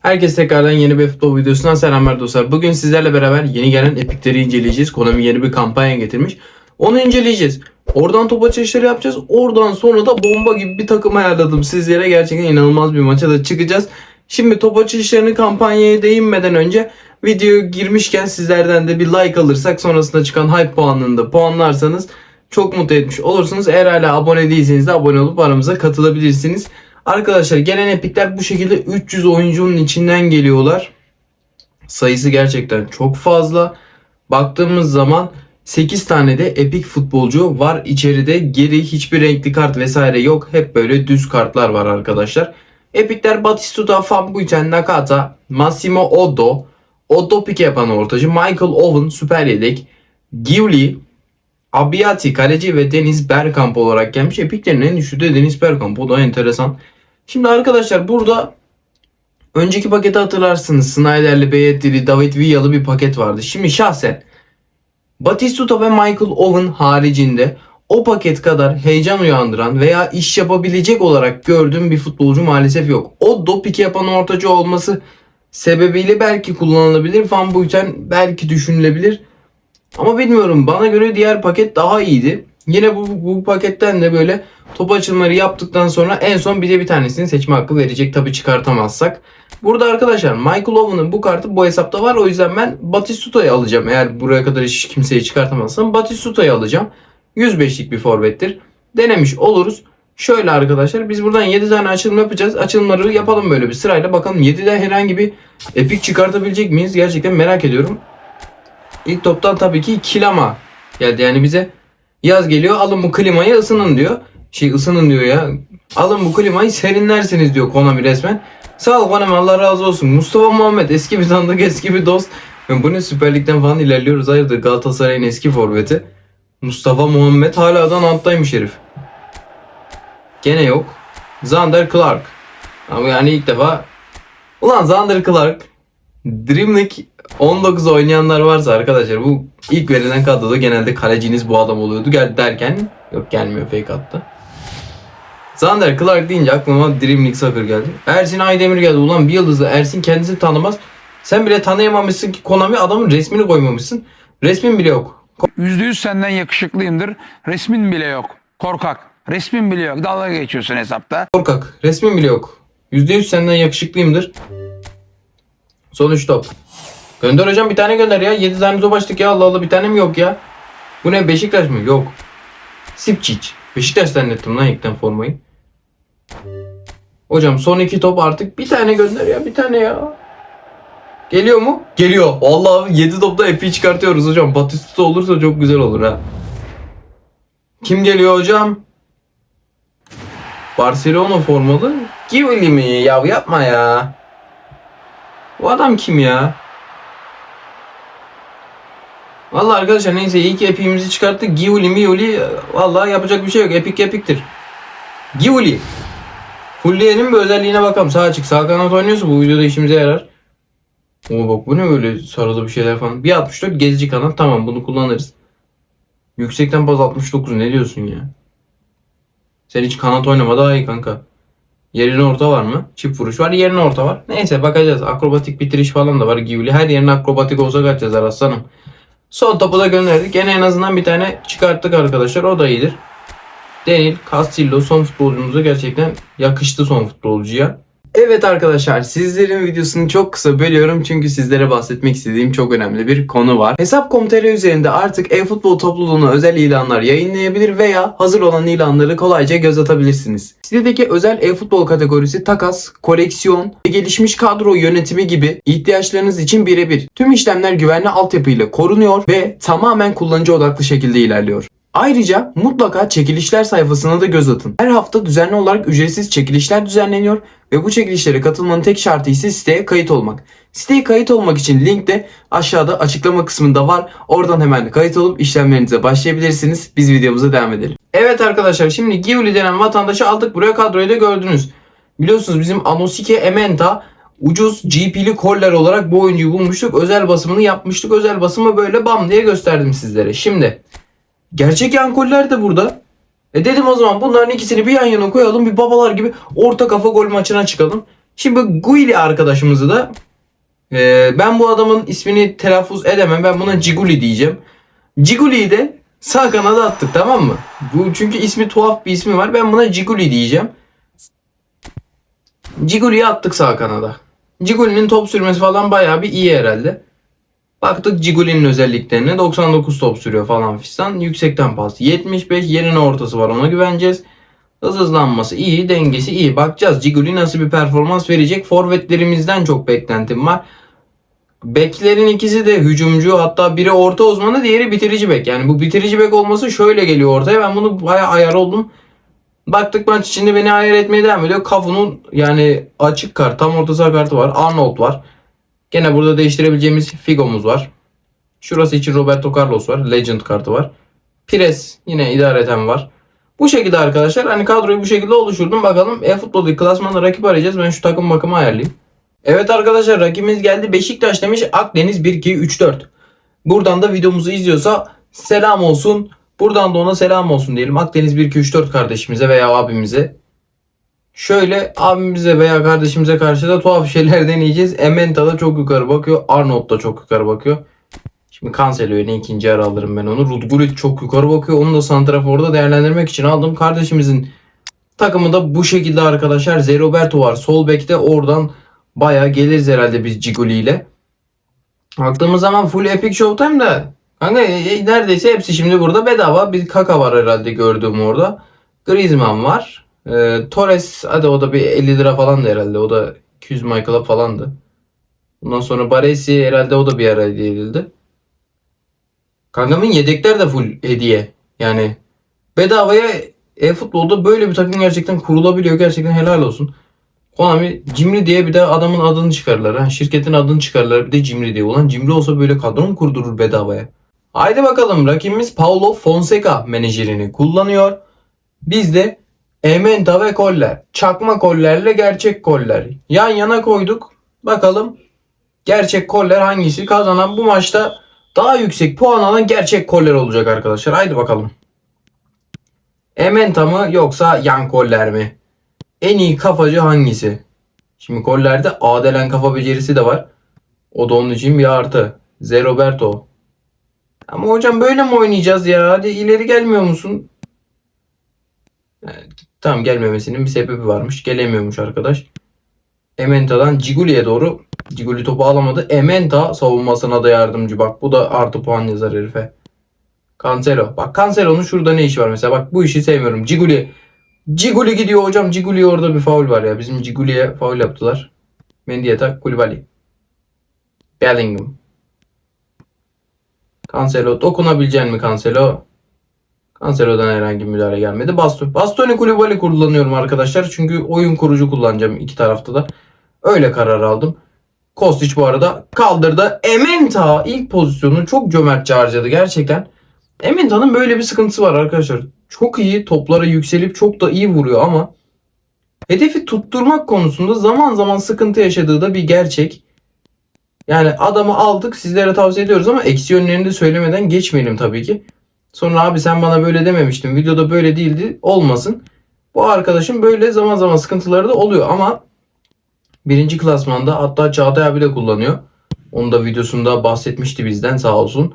Herkese tekrardan yeni bir futbol videosundan selamlar dostlar. Bugün sizlerle beraber yeni gelen epikleri inceleyeceğiz. Konami yeni bir kampanya getirmiş. Onu inceleyeceğiz. Oradan top açılışları yapacağız. Oradan sonra da bomba gibi bir takım ayarladım sizlere. Gerçekten inanılmaz bir maça da çıkacağız. Şimdi top açılışlarını kampanyaya değinmeden önce videoya girmişken sizlerden de bir like alırsak sonrasında çıkan hype puanını da puanlarsanız çok mutlu etmiş olursunuz. Eğer hala abone değilseniz de abone olup aramıza katılabilirsiniz. Arkadaşlar gelen epikler bu şekilde 300 oyuncunun içinden geliyorlar. Sayısı gerçekten çok fazla. Baktığımız zaman 8 tane de epik futbolcu var içeride. Geri hiçbir renkli kart vesaire yok. Hep böyle düz kartlar var arkadaşlar. Epikler Batistuta, Van Buiten, Nakata, Massimo Oddo, Oddo pike yapan ortacı, Michael Owen süper yedek, Givli, Abiati kaleci ve Deniz Bergkamp olarak gelmiş. Epiklerin en düşüğü de Deniz Bergkamp. O da enteresan. Şimdi arkadaşlar burada önceki paketi hatırlarsınız. Snyder'li, Beyettili, David Villa'lı bir paket vardı. Şimdi şahsen Batistuta ve Michael Owen haricinde o paket kadar heyecan uyandıran veya iş yapabilecek olarak gördüğüm bir futbolcu maalesef yok. O dopik yapan ortacı olması sebebiyle belki kullanılabilir. Van Buiten belki düşünülebilir. Ama bilmiyorum bana göre diğer paket daha iyiydi. Yine bu, bu paketten de böyle top açılmaları yaptıktan sonra en son bize bir tanesini seçme hakkı verecek tabi çıkartamazsak. Burada arkadaşlar Michael Owen'ın bu kartı bu hesapta var. O yüzden ben Batistuta'yı alacağım. Eğer buraya kadar hiç kimseyi çıkartamazsam Batistuta'yı alacağım. 105'lik bir forvettir. Denemiş oluruz. Şöyle arkadaşlar biz buradan 7 tane açılım yapacağız. Açılımları yapalım böyle bir sırayla. Bakalım 7'de herhangi bir epik çıkartabilecek miyiz? Gerçekten merak ediyorum. İlk toptan tabii ki kilama geldi. Yani bize yaz geliyor alın bu klimayı ısının diyor. Şey ısının diyor ya. Alın bu klimayı serinlersiniz diyor Konami resmen. Sağ ol Konami Allah razı olsun. Mustafa Muhammed eski bir tanıdık eski bir dost. Ben bu ne Süper Lig'den falan ilerliyoruz. Hayırdır Galatasaray'ın eski forveti. Mustafa Muhammed hala da alttaymış herif. Gene yok. Zander Clark. Ama yani ilk defa Ulan Zander Clark Dream League 19 oynayanlar varsa arkadaşlar bu ilk verilen kadroda genelde kaleciniz bu adam oluyordu. Gel derken yok gelmiyor fake attı. Zander Clark deyince aklıma Dream League Soccer geldi. Ersin Aydemir geldi. Ulan bir yıldızlı Ersin kendisini tanımaz. Sen bile tanıyamamışsın ki Konami adamın resmini koymamışsın. Resmin bile yok. Yüzde yüz senden yakışıklıyımdır. Resmin bile yok. Korkak. Resmin bile yok. Dalga geçiyorsun hesapta. Korkak. Resmin bile yok. %100 senden yakışıklıyımdır. Son 3 top. Gönder hocam bir tane gönder ya. 7 tane top açtık ya Allah Allah bir tane mi yok ya? Bu ne Beşiktaş mı? Yok. Sipçic. Beşiktaş zannettim lan ilkten formayı. Hocam son 2 top artık bir tane gönder ya bir tane ya. Geliyor mu? Geliyor. Vallahi 7 topta epi çıkartıyoruz hocam. Batistuta olursa çok güzel olur ha. Kim geliyor hocam? Barcelona formalı. Givli mi? Ya yapma ya. Bu adam kim ya? Vallahi arkadaşlar neyse ki epimizi çıkarttık. Givli mi Yuli vallahi yapacak bir şey yok. Epik epiktir. Givli. Fullleyelim bir özelliğine bakalım. Sağ açık sağ kanat oynuyorsa bu videoda işimize yarar. Oo bak bu ne böyle sarılı bir şeyler falan. Bir 64 gezici kanat tamam bunu kullanırız. Yüksekten baz 69 ne diyorsun ya? Sen hiç kanat oynama daha iyi kanka. Yerine orta var mı? Çift vuruş var. Yerine orta var. Neyse bakacağız. Akrobatik bitiriş falan da var. Givli. Her yerine akrobatik olsa kaç yazar aslanım. Son topu da gönderdik. Gene en azından bir tane çıkarttık arkadaşlar. O da iyidir. Denil Castillo son futbolcumuza gerçekten yakıştı son futbolcuya. Evet arkadaşlar sizlerin videosunu çok kısa bölüyorum çünkü sizlere bahsetmek istediğim çok önemli bir konu var. Hesap.com.tr üzerinde artık e-futbol topluluğuna özel ilanlar yayınlayabilir veya hazır olan ilanları kolayca göz atabilirsiniz. Sitedeki özel e-futbol kategorisi takas, koleksiyon ve gelişmiş kadro yönetimi gibi ihtiyaçlarınız için birebir. Tüm işlemler güvenli altyapıyla korunuyor ve tamamen kullanıcı odaklı şekilde ilerliyor. Ayrıca mutlaka çekilişler sayfasına da göz atın. Her hafta düzenli olarak ücretsiz çekilişler düzenleniyor ve bu çekilişlere katılmanın tek şartı ise siteye kayıt olmak. Siteye kayıt olmak için link de aşağıda açıklama kısmında var. Oradan hemen kayıt olup işlemlerinize başlayabilirsiniz. Biz videomuza devam edelim. Evet arkadaşlar şimdi Givli denen vatandaşı aldık. Buraya kadroyu da gördünüz. Biliyorsunuz bizim Anosike Ementa ucuz GP'li koller olarak bu oyuncuyu bulmuştuk. Özel basımını yapmıştık. Özel basımı böyle bam diye gösterdim sizlere. Şimdi Gerçek yankoller de burada. E dedim o zaman bunların ikisini bir yan yana koyalım bir babalar gibi orta kafa gol maçına çıkalım. Şimdi Guili arkadaşımızı da e, ben bu adamın ismini telaffuz edemem. Ben buna Ciguli diyeceğim. Ciguli'yi de sağ kanada attık tamam mı? Bu çünkü ismi tuhaf bir ismi var. Ben buna Ciguli diyeceğim. Ciguli'yi attık sağ kanada. Ciguli'nin top sürmesi falan bayağı bir iyi herhalde. Baktık Ciguli'nin özelliklerine 99 top sürüyor falan fistan. Yüksekten pas 75 yerine ortası var ona güveneceğiz. Hız hızlanması iyi, dengesi iyi. Bakacağız Ciguli nasıl bir performans verecek. Forvetlerimizden çok beklentim var. Beklerin ikisi de hücumcu hatta biri orta uzmanı diğeri bitirici bek. Yani bu bitirici bek olması şöyle geliyor ortaya. Ben bunu bayağı ayar oldum. Baktık maç içinde beni ayar etmeye devam ediyor. Kafu'nun yani açık kart, tam orta saha kartı var. Arnold var. Gene burada değiştirebileceğimiz Figo'muz var. Şurası için Roberto Carlos var. Legend kartı var. Pires yine idareten var. Bu şekilde arkadaşlar hani kadroyu bu şekilde oluşturdum. Bakalım e-futbol klasmanda rakip arayacağız. Ben şu takım bakımı ayarlayayım. Evet arkadaşlar rakibimiz geldi. Beşiktaş demiş Akdeniz 1-2-3-4. Buradan da videomuzu izliyorsa selam olsun. Buradan da ona selam olsun diyelim. Akdeniz 1-2-3-4 kardeşimize veya abimize. Şöyle abimize veya kardeşimize karşı da tuhaf şeyler deneyeceğiz. Ementa da çok yukarı bakıyor. Arnold da çok yukarı bakıyor. Şimdi Cancelo'ya ne ikinci yarı alırım ben onu. Rudgullit çok yukarı bakıyor. Onu da santraforda değerlendirmek için aldım. Kardeşimizin takımı da bu şekilde arkadaşlar. Zeroberto var. Sol bekte oradan bayağı geliriz herhalde biz Ciguli ile. Baktığımız zaman full Epic Showtime da kanka e, e, neredeyse hepsi şimdi burada bedava. Bir Kaka var herhalde gördüğüm orada. Griezmann var. E, Torres hadi o da bir 50 lira falandı herhalde. O da 200 Michael'a falandı. Ondan sonra Baresi herhalde o da bir ara hediye edildi. Kankamın yedekler de full hediye. Yani bedavaya e-futbolda böyle bir takım gerçekten kurulabiliyor. Gerçekten helal olsun. Konami Cimri diye bir de adamın adını çıkarırlar. Ha, şirketin adını çıkarırlar bir de Cimri diye. Ulan Cimri olsa böyle kadro mu kurdurur bedavaya? Haydi bakalım rakibimiz Paulo Fonseca menajerini kullanıyor. Biz de Ementa ve Koller. Çakma kollerle gerçek koller. Yan yana koyduk. Bakalım gerçek koller hangisi kazanan bu maçta daha yüksek puan alan gerçek koller olacak arkadaşlar. Haydi bakalım. Ementa mı yoksa yan koller mi? En iyi kafacı hangisi? Şimdi kollerde adelen kafa becerisi de var. O da onun için bir artı. Zeroberto. Ama hocam böyle mi oynayacağız ya? Hadi ileri gelmiyor musun? Evet, tamam gelmemesinin bir sebebi varmış. Gelemiyormuş arkadaş. Ementa'dan Ciguli'ye doğru. Ciguli topu alamadı. Ementa savunmasına da yardımcı. Bak bu da artı puan yazar herife. Cancelo. Bak Cancelo'nun şurada ne işi var mesela. Bak bu işi sevmiyorum. Ciguli. Ciguli gidiyor hocam. Ciguli'ye orada bir faul var ya. Bizim Ciguli'ye faul yaptılar. Mendieta, Koulibaly. Bellingham. Cancelo. Dokunabilecek mi Cancelo? Cancelo'dan herhangi bir müdahale gelmedi. Bastoni. Bastoni Koulibaly kullanıyorum arkadaşlar. Çünkü oyun kurucu kullanacağım iki tarafta da. Öyle karar aldım. Kostić bu arada kaldırdı. Ementa ilk pozisyonu çok cömertçe harcadı gerçekten. Ementa'nın böyle bir sıkıntısı var arkadaşlar. Çok iyi toplara yükselip çok da iyi vuruyor ama hedefi tutturmak konusunda zaman zaman sıkıntı yaşadığı da bir gerçek. Yani adamı aldık sizlere tavsiye ediyoruz ama eksi yönlerini de söylemeden geçmeyelim tabii ki. Sonra abi sen bana böyle dememiştin videoda böyle değildi olmasın. Bu arkadaşın böyle zaman zaman sıkıntıları da oluyor ama birinci klasmanda hatta Çağatay abi de kullanıyor. Onu da videosunda bahsetmişti bizden sağ olsun.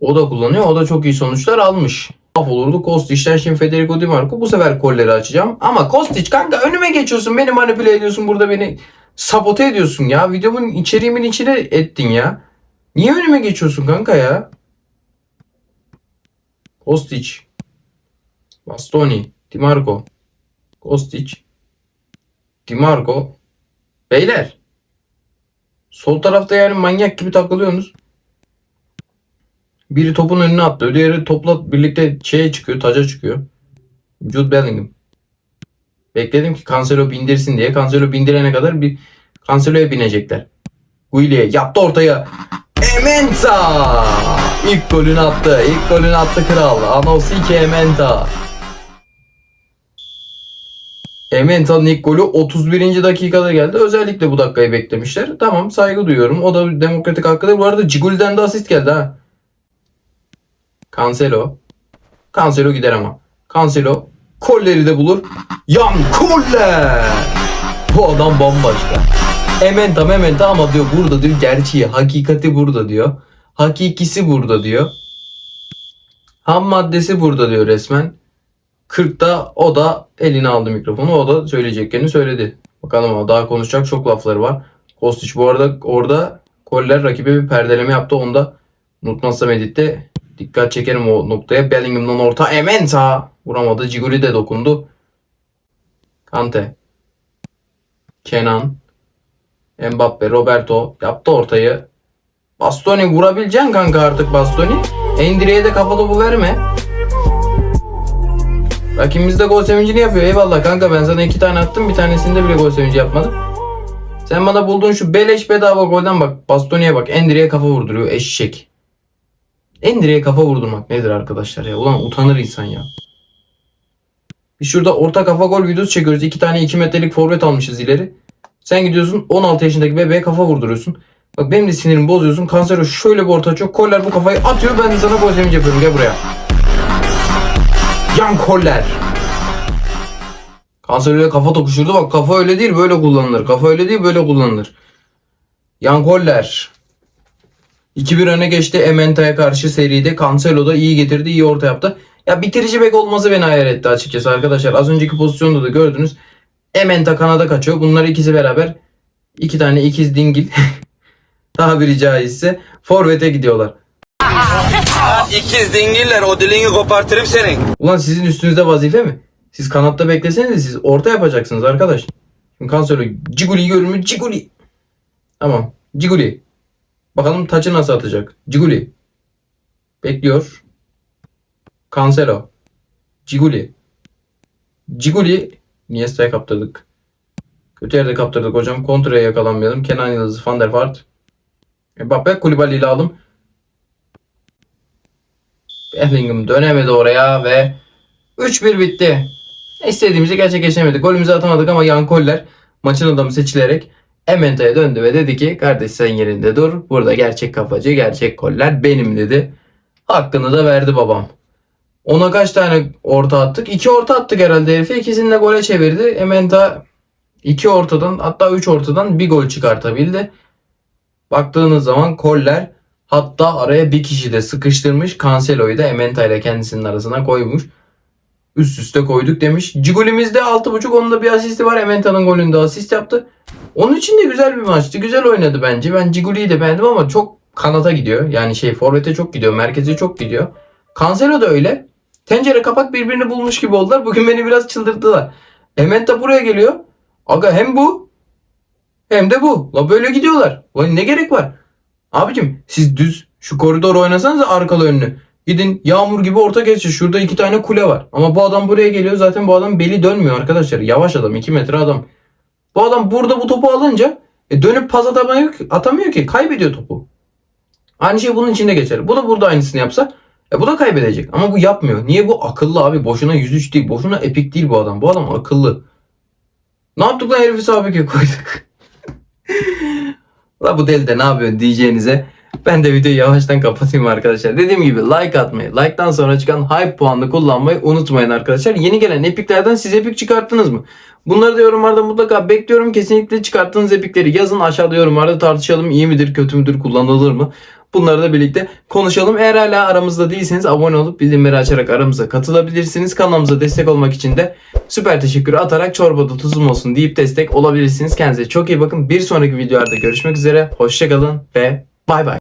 O da kullanıyor. O da çok iyi sonuçlar almış. Af olurdu Kostić'ten şimdi Federico Di Marco. Bu sefer kolleri açacağım. Ama Kostić kanka önüme geçiyorsun. Beni manipüle ediyorsun. Burada beni sabote ediyorsun ya. Videomun içeriğimin içine ettin ya. Niye önüme geçiyorsun kanka ya? Kostić. Bastoni. Di Marco. Kostić. Di Marco. Beyler. Sol tarafta yani manyak gibi takılıyorsunuz. Biri topun önüne attı. Diğeri topla birlikte şeye çıkıyor. Taca çıkıyor. Jude Bellingham. Bekledim ki Cancelo bindirsin diye. Cancelo bindirene kadar bir Cancelo'ya binecekler. Guili'ye yaptı ortaya. Ementa! İlk golünü attı. İlk golünü attı kral. Anosike Ementa. Ementa'nın ilk golü 31. dakikada geldi. Özellikle bu dakikayı beklemişler. Tamam saygı duyuyorum. O da demokratik hakkıdır. Bu arada Ciguli'den de asist geldi ha. Cancelo. Cancelo gider ama. Cancelo kolleri de bulur. Yan Koller. Bu adam bambaşka. Ementa mementa ama diyor burada diyor gerçeği, hakikati burada diyor. Hakikisi burada diyor. Ham maddesi burada diyor resmen. 40'ta o da eline aldı mikrofonu. O da söyleyeceklerini söyledi. Bakalım ama daha konuşacak çok lafları var. Kostić bu arada orada Koller rakibe bir perdeleme yaptı. Onda unutmazsam editte dikkat çekerim o noktaya. Bellingham'dan orta Ementa vuramadı. Ciguli de dokundu. Kante. Kenan. Mbappe, Roberto yaptı ortayı. Bastoni vurabileceksin kanka artık Bastoni. Endiri'ye de kafa topu verme. Rakibimiz de gol sevincini yapıyor. Eyvallah kanka ben sana iki tane attım. Bir tanesinde bile gol sevinci yapmadım. Sen bana bulduğun şu beleş bedava golden bak. Bastoni'ye bak. Endiri'ye kafa vurduruyor. Eşek. Endiri'ye kafa vurdurmak nedir arkadaşlar ya? Ulan utanır insan ya. Biz şurada orta kafa gol videosu çekiyoruz. İki tane 2 metrelik forvet almışız ileri. Sen gidiyorsun 16 yaşındaki bebeğe kafa vurduruyorsun. Bak benim de sinirimi bozuyorsun. Cancelo şöyle bir orta çok. Koller bu kafayı atıyor. Ben de sana sevinci yapıyorum. Gel buraya. Yan Koller. Cancelo'ya kafa tokuşturdu. Bak kafa öyle değil böyle kullanılır. Kafa öyle değil böyle kullanılır. Yan Koller. 2-1 öne geçti Ementa'ya karşı seride. Cancelo da iyi getirdi, iyi orta yaptı. Ya bitirici bek olması beni hayal etti açıkçası arkadaşlar. Az önceki pozisyonda da gördünüz. Ementa kanada kaçıyor. Bunlar ikisi beraber iki tane ikiz dingil tabiri caizse forvete gidiyorlar. İkiz dingiller o dilini kopartırım senin. Ulan sizin üstünüzde vazife mi? Siz kanatta bekleseniz siz orta yapacaksınız arkadaş. Şimdi Cancelo Ciguli görür mü? Ciguli. Tamam. Ciguli. Bakalım taçı nasıl atacak? Ciguli. Bekliyor. Cancelo. Ciguli. Ciguli. Niesta'ya kaptırdık. Kötü yerde kaptırdık hocam. Kontraya yakalanmayalım. Kenan Yıldız, Van der Vaart. Mbappe Kulibali ile aldım. Bellingham dönemedi oraya ve 3-1 bitti. İstediğimizi gerçekleşemedik. Golümüzü atamadık ama Yan Koller maçın adamı seçilerek Ementa'ya döndü ve dedi ki kardeş sen yerinde dur. Burada gerçek kafacı, gerçek koller benim dedi. Hakkını da verdi babam. Ona kaç tane orta attık? İki orta attık herhalde herife. İkisini de gole çevirdi. Ementa iki ortadan hatta üç ortadan bir gol çıkartabildi. Baktığınız zaman koller hatta araya bir kişi de sıkıştırmış. Cancelo'yu da Ementa ile kendisinin arasına koymuş. Üst üste koyduk demiş. Cigoli'mizde 6.5 onun da bir asisti var. Ementa'nın golünde asist yaptı. Onun için de güzel bir maçtı. Güzel oynadı bence. Ben Cigoli'yi de beğendim ama çok kanata gidiyor. Yani şey forvete çok gidiyor. Merkeze çok gidiyor. Cancelo da öyle. Tencere kapak birbirini bulmuş gibi oldular. Bugün beni biraz çıldırttılar. Ementa buraya geliyor. Aga hem bu hem de bu. La böyle gidiyorlar. Lan ne gerek var? Abicim siz düz şu koridor oynasanız arkalı önlü. Gidin yağmur gibi orta geçin. Şurada iki tane kule var. Ama bu adam buraya geliyor. Zaten bu adam beli dönmüyor arkadaşlar. Yavaş adam. 2 metre adam. Bu adam burada bu topu alınca e, dönüp pas atamıyor, atamıyor ki. Kaybediyor topu. Aynı şey bunun içinde geçer. Bu da burada aynısını yapsa e, bu da kaybedecek. Ama bu yapmıyor. Niye bu? Akıllı abi. Boşuna 103 değil. Boşuna epik değil bu adam. Bu adam akıllı. Ne yaptık lan herifi sağ beke koyduk. La bu deli de ne yapıyorsun diyeceğinize ben de videoyu yavaştan kapatayım arkadaşlar. Dediğim gibi like atmayı, like'tan sonra çıkan hype puanını kullanmayı unutmayın arkadaşlar. Yeni gelen epiklerden siz epik çıkarttınız mı? Bunları da yorumlarda mutlaka bekliyorum. Kesinlikle çıkarttığınız epikleri yazın aşağıda yorumlarda tartışalım. İyi midir, kötü müdür, kullanılır mı? Bunları da birlikte konuşalım. Eğer hala aramızda değilseniz abone olup bildirimleri açarak aramıza katılabilirsiniz. Kanalımıza destek olmak için de süper teşekkür atarak çorbada tuzum olsun deyip destek olabilirsiniz. Kendinize çok iyi bakın. Bir sonraki videolarda görüşmek üzere. Hoşçakalın ve bay bay.